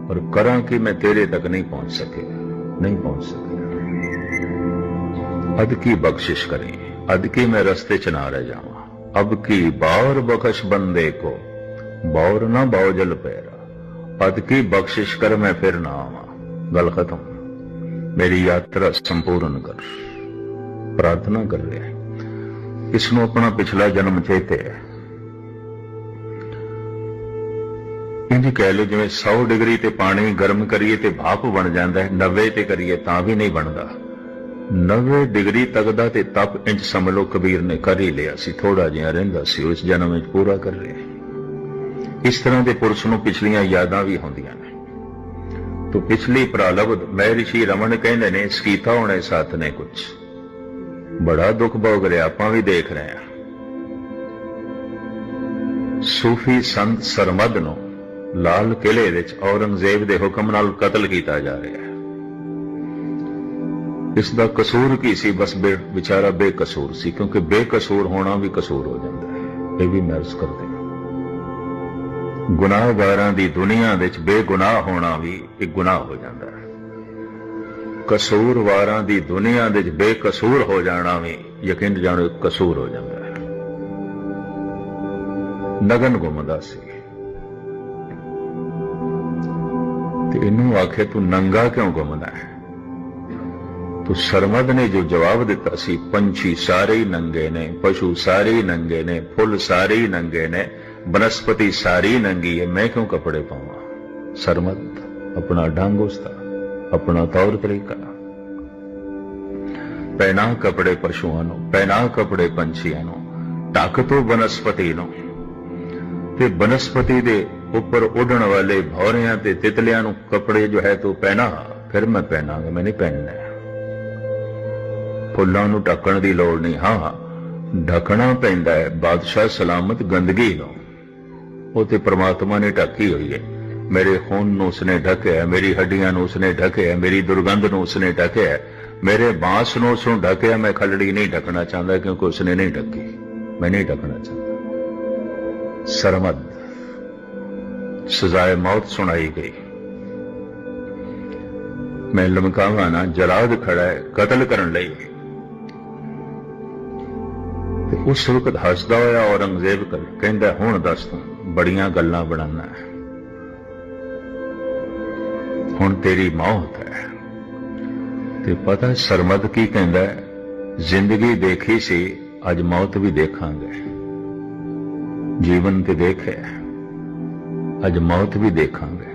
और करा कि मैं तेरे तक नहीं पहुँच सके, नहीं पहुँच सके। अद की बख्शिश करें अद की मैं रस्ते च ना रह जाऊँ अब की बावर बखश बंदे को, बौर ना बौजल पैरा। ਪਦ ਕੀ ਬਖਸ਼ਿਸ਼ ਕਰ ਮੈਂ ਫਿਰ ਨਾ ਆਵਾਂ ਗੱਲ ਖਤਮ ਮੇਰੀ ਯਾਤਰਾ ਸੰਪੂਰਨ ਕਰ ਪ੍ਰਾਰਥਨਾ ਕਰ ਲਿਆ ਹੈ। ਇਸ ਨੂੰ ਆਪਣਾ ਪਿਛਲਾ ਜਨਮ ਚੇਤੇ ਹੈ ਇੰਜ ਕਹਿ ਲਓ ਜਿਵੇਂ 100 ਡਿਗਰੀ ਤੇ ਪਾਣੀ ਗਰਮ ਕਰੀਏ ਤੇ ਭਾਪ ਬਣ ਜਾਂਦਾ ਹੈ 90 ਤੇ ਕਰੀਏ ਤਾਂ ਵੀ ਨਹੀਂ ਬਣਦਾ 90 ਡਿਗਰੀ ਤੱਕ ਦਾ ਤੇ ਤਪ ਇੰਜ ਸਮਝ ਲਓ ਕਬੀਰ ਨੇ ਕਰ ਹੀ ਲਿਆ ਸੀ ਥੋੜਾ ਜਿਹਾ ਰਹਿੰਦਾ ਸੀ ਉਸ ਜਨਮ ਵਿੱਚ ਪੂਰਾ ਕਰ ਲਿਆ ਇਸ ਤਰ੍ਹਾਂ ਦੇ ਪੁਰਸ਼ ਨੂੰ ਪਿਛਲੀਆਂ ਯਾਦਾਂ ਵੀ ਹੁੰਦੀਆਂ ਨੇ। ਤੋ ਪਿਛਲੀ ਪ੍ਰਾਲਬਧ ਮੈਂ ਰਮਨ ਕਹਿੰਦੇ ਨੇ ਸਕੀਤਾ ਹੋਣੇ ਸਾਥ ਨੇ ਕੁਝ ਬੜਾ ਦੁੱਖ ਭੋਗ ਰਿਹਾ, ਆਪਾਂ ਵੀ ਦੇਖ ਰਹੇ ਹਾਂ। ਸੂਫੀ ਸੰਤ ਸਰਮਦ ਨੂੰ ਲਾਲ ਕਿਲੇ ਵਿੱਚ ਔਰੰਗਜ਼ੇਬ ਦੇ ਹੁਕਮ ਨਾਲ ਕਤਲ ਕੀਤਾ ਜਾ ਰਿਹਾ ਹੈ। ਇਸ ਦਾ ਕਸੂਰ ਕੀ ਸੀ? ਬਸ ਬੇ ਵਿਚਾਰਾ ਬੇਕਸੂਰ ਸੀ, ਕਿਉਂਕਿ ਬੇਕਸੂਰ ਹੋਣਾ ਵੀ ਕਸੂਰ ਹੋ ਜਾਂਦਾ ਹੈ। ਇਹ ਵੀ ਮਰਜ਼ ਕਰਦੇ ਗੁਨਾਹਗਾਰਾਂ ਦੀ ਦੁਨੀਆ ਵਿੱਚ ਬੇਗੁਨਾਹ ਹੋਣਾ ਵੀ ਇੱਕ ਗੁਨਾਹ ਹੋ ਜਾਂਦਾ ਹੈ। ਕਸੂਰਵਾਰਾਂ ਦੀ ਦੁਨੀਆ ਵਿੱਚ ਬੇਕਸੂਰ ਹੋ ਜਾਣਾ ਵੀ ਯਕੀਨ ਜਾਣੋ ਕਸੂਰ ਹੋ ਜਾਂਦਾ ਹੈ। ਨਗਨ ਗੁੰਮਦਾ ਸੀ। ਤੇ ਇਹਨੂੰ ਆਖੇ, ਤੂੰ ਨੰਗਾ ਕਿਉਂ ਗੁੰਮਦਾ ਹੈ? ਤੋ ਸਰਮਦ ਨੇ ਜੋ ਜਵਾਬ ਦਿੱਤਾ ਸੀ, ਪੰਛੀ ਸਾਰੇ ਹੀ ਨੰਗੇ ਨੇ, ਪਸ਼ੂ ਸਾਰੇ ਹੀ ਨੰਗੇ ਨੇ, ਫੁੱਲ ਸਾਰੇ ਹੀ ਨੰਗੇ ਨੇ ਬਨਸਪਤੀ ਸਾਰੀ ਨੰਗੀ ਹੈ ਮੈਂ ਕਿਉਂ ਕੱਪੜੇ ਪਾਵਾਂ? ਸਰਮਤ ਆਪਣਾ ਢੰਗ ਉਸਦਾ ਆਪਣਾ ਤੌਰ ਤਰੀਕਾ। ਪਹਿਨਾ ਕੱਪੜੇ ਪਸ਼ੂਆਂ ਨੂੰ, ਪਹਿਨਾ ਕੱਪੜੇ ਪੰਛੀਆਂ ਨੂੰ ਢੱਕ ਤੋਂ ਬਨਸਪਤੀ ਨੂੰ। ਤੇ ਬਨਸਪਤੀ ਦੇ ਉੱਪਰ ਉੱਡਣ ਵਾਲੇ ਭੌਰਿਆਂ ਤੇ ਤਿਤਲੀਆਂ ਨੂੰ ਕੱਪੜੇ ਜੋ ਹੈ ਤੂੰ ਪਹਿਨਾ, ਫਿਰ ਮੈਂ ਪਹਿਨਾਂਗਾ, ਮੈਂ ਨਹੀਂ ਪਹਿਨਣਾ। ਫੁੱਲਾਂ ਨੂੰ ਢੱਕਣ ਦੀ ਲੋੜ ਨਹੀਂ ਹਾਂ। ਢੱਕਣਾ ਪੈਂਦਾ ਹੈ, ਬਾਦਸ਼ਾਹ ਸਲਾਮਤ ਗੰਦਗੀ ਨੂੰ। ਉਹ ਤੇ ਪ੍ਰਮਾਤਮਾ ਨੇ ਢੱਕੀ ਹੋਈ ਹੈ। ਮੇਰੇ ਖੂਨ ਨੂੰ ਉਸਨੇ ਢੱਕਿਆ, ਮੇਰੀ ਹੱਡੀਆਂ ਨੂੰ ਉਸਨੇ ਢਕਿਆ, ਮੇਰੀ ਦੁਰਗੰਧ ਨੂੰ ਉਸਨੇ ਢੱਕਿਆ, ਮੇਰੇ ਬਾਂਸ ਨੂੰ ਉਸਨੂੰ ਢੱਕਿਆ, ਮੈਂ ਖਲੜੀ ਨਹੀਂ ਢੱਕਣਾ ਚਾਹੁੰਦਾ ਕਿਉਂਕਿ ਉਸਨੇ ਨਹੀਂ ਢੱਕੀ। ਮੈਂ ਨਹੀਂ ਢੱਕਣਾ ਚਾਹੁੰਦਾ। ਸਰਮਦ। ਸਜ਼ਾਏ ਮੌਤ ਸੁਣਾਈ ਗਈ। ਮੈਂ ਲਮਕਾਵਾਂ ਨਾ, ਜਲਾਦ ਖੜਾ ਹੈ, ਕਤਲ ਕਰਨ ਲਈ ਤੇ ਉਸ ਵਕਤ ਹੱਸਦਾ ਹੋਇਆ ਔਰੰਗਜ਼ੇਬ ਕਹਿੰਦਾ, ਹੁਣ ਦੱਸ ਤੂੰ। ਬੜੀਆਂ ਗੱਲਾਂ ਬਣਾਉਣਾ ਹੁਣ ਤੇਰੀ ਮੌਤ ਹੈ। ਤੇ ਪਤਾ ਸਰਮਦ ਕੀ ਕਹਿੰਦਾ ਜ਼ਿੰਦਗੀ ਦੇਖੀ ਸੀ, ਅੱਜ ਮੌਤ ਵੀ ਦੇਖਾਂਗੇ। ਜੀਵਨ ਤੇ ਦੇਖਿਆ ਅੱਜ ਮੌਤ ਵੀ ਦੇਖਾਂਗੇ।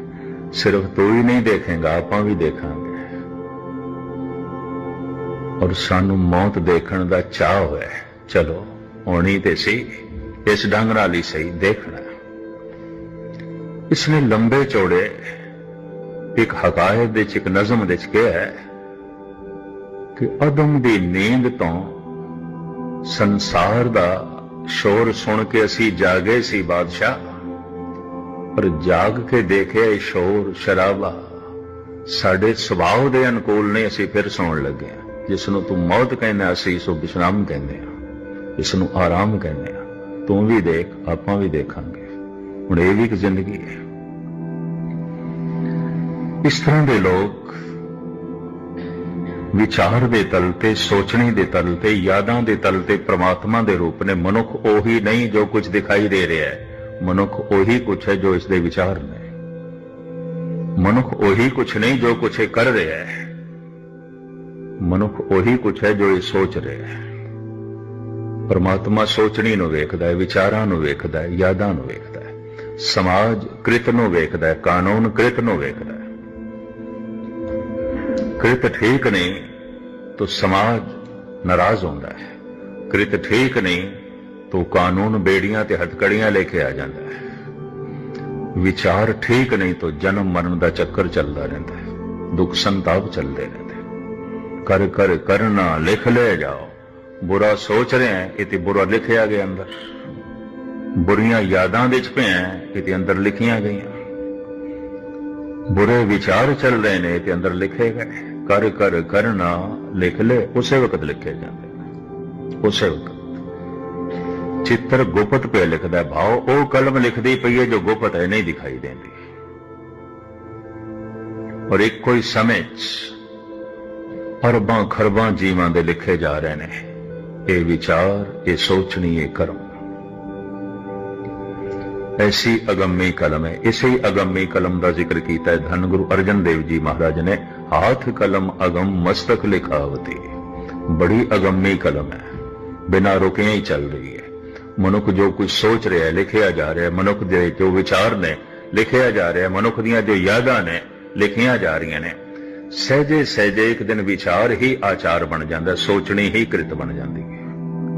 ਸਿਰਫ ਤੂੰ ਹੀ ਨਹੀਂ ਦੇਖੇਗਾ, ਆਪਾਂ ਵੀ ਦੇਖਾਂਗੇ। ਔਰ ਸਾਨੂੰ ਮੌਤ ਦੇਖਣ ਦਾ ਚਾਹ ਹੋਇਆ ਹੈ। ਚਲੋ, ਹੋਣੀ ਤੇ ਸਹੀ। ਇਸ ਢੰਗ ਨਾਲ ਹੀ ਸਹੀ, ਦੇਖਣਾ ਇਸਨੇ ਲੰਬੇ ਚੌੜੇ, ਇੱਕ ਹਕਾਇਤ ਦੇ ਚ ਇੱਕ ਨਜ਼ਮ ਦੇ ਚ ਕਿਹਾ ਹੈ ਕਿ ਅਦਮ ਦੀ ਨੀਂਦ ਤੋਂ ਸੰਸਾਰ ਦਾ ਸ਼ੋਰ ਸੁਣ ਕੇ ਅਸੀਂ ਜਾਗੇ ਸੀ ਬਾਦਸ਼ਾਹ, ਪਰ ਜਾਗ ਕੇ ਦੇਖਿਆ ਇਹ ਸ਼ੋਰ, ਸ਼ਰਾਬਾ ਸਾਡੇ ਸੁਭਾਅ ਦੇ ਅਨੁਕੂਲ ਨਹੀਂ ਅਸੀਂ ਫਿਰ ਸੌਣ ਲੱਗੇ ਹਾਂ। ਜਿਸ ਨੂੰ ਤੂੰ ਮੌਤ ਕਹਿੰਦਾ, ਅਸੀਂ ਇਸ ਨੂੰ ਵਿਸ਼ਰਾਮ ਕਹਿੰਦੇ ਹਾਂ। ਇਸ ਨੂੰ ਆਰਾਮ ਕਹਿੰਦੇ ਹਾਂ। ਤੂੰ ਵੀ ਦੇਖ, ਆਪਾਂ ਵੀ ਦੇਖਾਂਗੇ। ਹੁਣ ਇਹ ਵੀ ਇੱਕ ਜ਼ਿੰਦਗੀ ਹੈ। ਇਸ ਤਰ੍ਹਾਂ ਦੇ ਲੋਕ ਵਿਚਾਰ ਦੇ ਤਲ ਤੇ, ਸੋਚਣੇ ਦੇ ਤਲ ਤੇ, ਯਾਦਾਂ ਦੇ ਤਲ ਤੇ ਪ੍ਰਮਾਤਮਾ ਦੇ ਰੂਪ ਨੇ। ਮਨੁੱਖ ਉਹੀ ਨਹੀਂ ਜੋ ਕੁਝ ਦਿਖਾਈ ਦੇ ਰਿਹਾ ਹੈ। ਮਨੁੱਖ ਉਹੀ ਕੁਝ ਹੈ ਜੋ ਇਸ ਦੇ ਵਿਚਾਰ ਨੇ। ਮਨੁੱਖ ਉਹੀ ਕੁਝ ਨਹੀਂ ਜੋ ਕੁਝ ਇਹ ਕਰ ਰਿਹਾ ਹੈ। ਮਨੁੱਖ ਉਹੀ ਕੁਝ ਹੈ ਜੋ ਇਹ ਸੋਚ ਰਿਹਾ ਹੈ। ਪਰਮਾਤਮਾ ਸੋਚਣੀ ਨੂੰ ਵੇਖਦਾ ਹੈ, ਵਿਚਾਰਾਂ ਨੂੰ ਵੇਖਦਾ ਹੈ, ਯਾਦਾਂ ਨੂੰ ਵੇਖਦਾ ਸਮਾਜ ਕ੍ਰਿਤ ਨੂੰ ਵੇਖਦਾ ਹੈ, ਕਾਨੂੰਨ ਕ੍ਰਿਤ ਨੂੰ ਵੇਖਦਾ ਹੈ। ਕ੍ਰਿਤ ਠੀਕ ਨਹੀਂ ਤਾਂ ਸਮਾਜ ਨਾਰਾਜ਼ ਹੁੰਦਾ ਹੈ। ਕ੍ਰਿਤ ਠੀਕ ਨਹੀਂ ਤਾਂ ਕਾਨੂੰਨ ਬੇੜੀਆਂ ਤੇ ਹਥਕੜੀਆਂ ਲੈ ਕੇ ਆ ਜਾਂਦਾ ਹੈ। ਵਿਚਾਰ ਠੀਕ ਨਹੀਂ ਤਾਂ ਜਨਮ ਮਰਨ ਦਾ ਚੱਕਰ ਚੱਲਦਾ ਰਹਿੰਦਾ ਹੈ। ਦੁੱਖ ਸੰਤਾਪ ਚੱਲਦੇ ਰਹਿੰਦੇ ਕਰ ਕਰ ਕਰਨਾ ਲਿਖ ਲੈ ਜਾਓ। ਬੁਰਾ ਸੋਚ ਰਹੇ ਹੈ, ਇਹ ਤੇ ਬੁਰਾ ਲਿਖਿਆ ਗਿਆ ਅੰਦਰ। ਬੁਰੀਆਂ ਯਾਦਾਂ ਦੇ ਚ ਪਿਆ ਇਹ ਤੇ ਅੰਦਰ ਲਿਖੀਆਂ ਗਈਆਂ। ਬੁਰੇ ਵਿਚਾਰ ਚੱਲ ਰਹੇ ਨੇ ਤੇ ਅੰਦਰ ਲਿਖੇ ਗਏ। ਕਰ ਕਰ ਕਰਨਾ ਲਿਖ ਲੈ ਉਸੇ ਵਕਤ ਲਿਖੇ ਜਾਂਦੇ ਉਸੇ ਵਕਤ। ਚਿੱਤਰ ਗੁਪਤ ਪੇ ਲਿਖਦਾ ਹੈ, ਭਾਵ ਉਹ ਕਲਮ ਲਿਖਦੀ ਪਈ ਹੈ ਜੋ ਗੁਪਤ ਹੈ ਨਹੀਂ ਦਿਖਾਈ ਦਿੰਦੀ। ਔਰ ਇੱਕੋ ਹੀ ਸਮੇਂ 'ਚ ਅਰਬਾਂ ਖਰਬਾਂ ਜੀਵਾਂ ਦੇ ਲਿਖੇ ਜਾ ਰਹੇ ਨੇ। ਇਹ ਵਿਚਾਰ ਇਹ ਸੋਚਣੀ ਇਹ ਕਰਮ। ਐਸੀ ਅਗੰਮੀ ਕਲਮ ਹੈ। ਇਸੇ ਹੀ ਅਗੰਮੀ ਕਲਮ ਦਾ ਜ਼ਿਕਰ ਕੀਤਾ ਹੈ ਧੰਨ ਗੁਰੂ ਅਰਜਨ ਦੇਵ ਜੀ ਮਹਾਰਾਜ ਨੇ। ਹਾਥ ਕਲਮ ਅਗਮ ਮਸਤਕ ਲਿਖਾਵਤੀ। ਬੜੀ ਅਗੰਮੀ ਕਲਮ ਹੈ। ਬਿਨਾਂ ਰੁਕੇ ਹੀ ਚੱਲ ਰਹੀ ਹੈ। ਮਨੁੱਖ ਜੋ ਕੁਝ ਸੋਚ ਰਿਹਾ ਹੈ, ਲਿਖਿਆ ਜਾ ਰਿਹਾ ਹੈ, ਮਨੁੱਖ ਦੇ ਜੋ ਵਿਚਾਰ ਨੇ, ਲਿਖਿਆ ਜਾ ਰਿਹਾ ਹੈ, ਮਨੁੱਖ ਦੀਆਂ ਜੋ ਯਾਦਾਂ ਨੇ, ਲਿਖੀਆਂ ਜਾ ਰਹੀਆਂ ਨੇ। ਸਹਿਜੇ ਸਹਿਜੇ ਇੱਕ ਦਿਨ ਵਿਚਾਰ ਹੀ ਆਚਾਰ ਬਣ ਜਾਂਦਾ ਸੋਚਣੀ ਹੀ ਕ੍ਰਿਤ ਬਣ ਜਾਂਦੀ ਹੈ।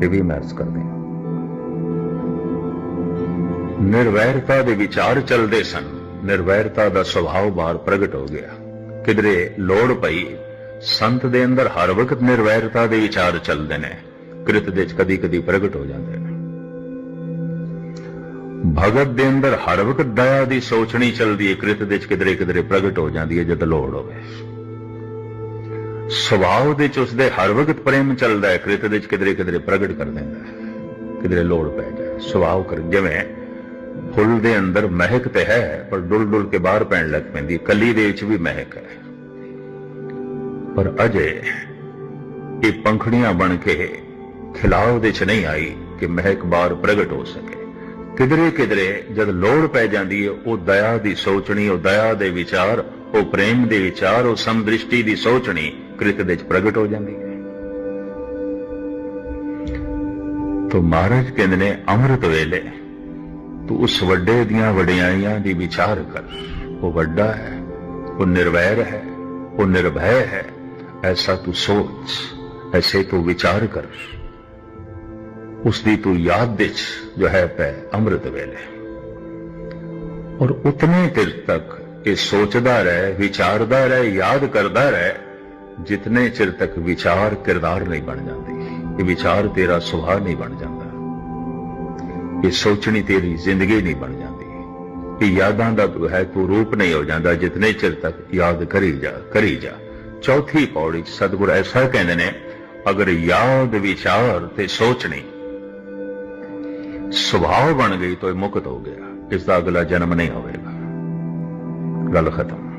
ਇਹ ਵੀ ਮਹਿਸ ਕਰਦੇ ਹਾਂ। ਨਿਰਵੈਰਤਾ ਦੇ ਵਿਚਾਰ ਚੱਲਦੇ ਸਨ। ਨਿਰਵੈਰਤਾ ਦਾ ਸੁਭਾਅ ਬਾਹਰ ਪ੍ਰਗਟ ਹੋ ਗਿਆ। ਕਿਧਰੇ ਲੋੜ ਪਈ, ਸੰਤ ਦੇ ਅੰਦਰ ਹਰ ਵਕਤ ਨਿਰਵੈਰਤਾ ਦੇ ਵਿਚਾਰ ਚੱਲਦੇ ਨੇ। ਕ੍ਰਿਤ ਦੇ ਚ ਕਦੀ ਕਦੀ ਪ੍ਰਗਟ ਹੋ ਜਾਂਦੇ ਨੇ। ਭਗਤ ਦੇ ਅੰਦਰ ਹਰ ਵਕਤ ਦਇਆ ਦੀ ਸੋਚਣੀ ਚੱਲਦੀ ਹੈ। ਕ੍ਰਿਤ ਦੇ ਚ ਕਿਧਰੇ ਕਿਧਰੇ ਪ੍ਰਗਟ ਹੋ ਜਾਂਦੀ ਹੈ ਜਦ ਲੋੜ ਹੋਵੇ। ਸੁਭਾਅ ਦੇ ਚ ਉਸਦੇ ਹਰ ਵਕਤ ਪ੍ਰੇਮ ਚੱਲਦਾ ਹੈ। ਕ੍ਰਿਤ ਦੇ ਚ ਕਿਧਰੇ ਕਿਧਰੇ ਪ੍ਰਗਟ ਕਰ ਦਿੰਦਾ ਹੈ। ਕਿਧਰੇ ਲੋੜ ਪੈ ਜਾਏ। ਸੁਭਾਅ ਕਰ ਜਿਵੇਂ ਫੁੱਲ ਦੇ ਅੰਦਰ ਮਹਿਕ ਤੇ ਹੈ, ਪਰ ਡੁੱਲ ਡੁੱਲ ਕੇ ਬਾਹਰ ਪੈਣ ਲੱਗ ਪੈਂਦੀ ਹੈ। ਕਲੀ ਦੇ ਵਿੱਚ ਵੀ ਮਹਿਕ ਹੈ। ਪਰ ਅਜੇ ਇਹ ਪੰਖੜੀਆਂ ਬਣ ਕੇ ਖਿਲਾਵ ਦੇ ਚ ਨਹੀਂ ਆਈ ਕਿ ਮਹਿਕ ਬਾਹਰ ਪ੍ਰਗਟ ਹੋ ਸਕੇ। ਕਿਧਰੇ ਕਿਧਰੇ ਜਦ ਲੋੜ ਪੈ ਜਾਂਦੀ ਹੈ, ਉਹ ਦਇਆ ਦੀ ਸੋਚਣੀ, ਉਹ ਦਇਆ ਦੇ ਵਿਚਾਰ, ਉਹ ਪ੍ਰੇਮ ਦੇ ਵਿਚਾਰ, ਉਹ ਸਮਦ੍ਰਿਸ਼ਟੀ ਦੀ ਸੋਚਣੀ ਕ੍ਰਿਤ ਦੇ ਚ ਪ੍ਰਗਟ ਹੋ ਜਾਂਦੀ ਹੈ। ਤੋ ਮਹਾਰਾਜ ਕਹਿੰਦੇ ਨੇ, ਅੰਮ੍ਰਿਤ ਵੇਲੇ ਤੂੰ ਉਸ ਵੱਡੇ ਦੀਆਂ ਵਡਿਆਈਆਂ ਦੀ ਵਿਚਾਰ ਕਰ। ਉਹ ਵੱਡਾ ਹੈ, ਉਹ ਨਿਰਵੈਰ ਹੈ, ਉਹ ਨਿਰਭੈ ਹੈ। ਐਸਾ ਤੂੰ ਸੋਚ, ਐਸੇ ਤੂੰ ਵਿਚਾਰ ਕਰ। ਉਸ ਦੀ ਤੂੰ ਯਾਦ ਵਿੱਚ ਜੋ ਹੈ ਪੈ ਅੰਮ੍ਰਿਤ ਵੇਲੇ। ਔਰ ਉਤਨੇ ਚਿਰ ਤੱਕ ਇਹ ਸੋਚਦਾ ਰਹਿ, ਵਿਚਾਰਦਾ ਰਹਿ, ਯਾਦ ਕਰਦਾ ਰਹਿ, ਜਿਤਨੇ ਚਿਰ ਤੱਕ ਵਿਚਾਰ ਕਿਰਦਾਰ ਨਹੀਂ ਬਣ ਜਾਂਦੀ। ਇਹ ਵਿਚਾਰ ਤੇਰਾ ਸੁਭਾਅ ਨਹੀਂ ਬਣ ਜਾਂਦਾ। ਕਿ ਸੋਚਣੀ ਤੇਰੀ ਜ਼ਿੰਦਗੀ ਨਹੀਂ ਬਣ ਜਾਂਦੀ, ਕਿ ਯਾਦਾਂ ਦਾ ਦੁਹੈ ਹੈ, ਤੂੰ ਰੂਪ ਨਹੀਂ ਹੋ ਜਾਂਦਾ, ਜਿਤਨੇ ਚਿਰ ਤੱਕ ਯਾਦ ਕਰੀ ਜਾ ਕਰੀ ਜਾ। ਚੌਥੀ ਪੌੜੀ ਸਤਿਗੁਰ ਐਸਾ ਕਹਿੰਦੇ ਨੇ, ਅਗਰ ਯਾਦ ਵਿਚਾਰ ਤੇ ਸੋਚਣੀ, ਸੁਭਾਅ ਬਣ ਗਈ ਤਾਂ ਇਹ ਮੁਕਤ ਹੋ ਗਿਆ, ਇਸ ਦਾ ਅਗਲਾ ਜਨਮ ਨਹੀਂ ਹੋਵੇਗਾ। ਗੱਲ ਖਤਮ।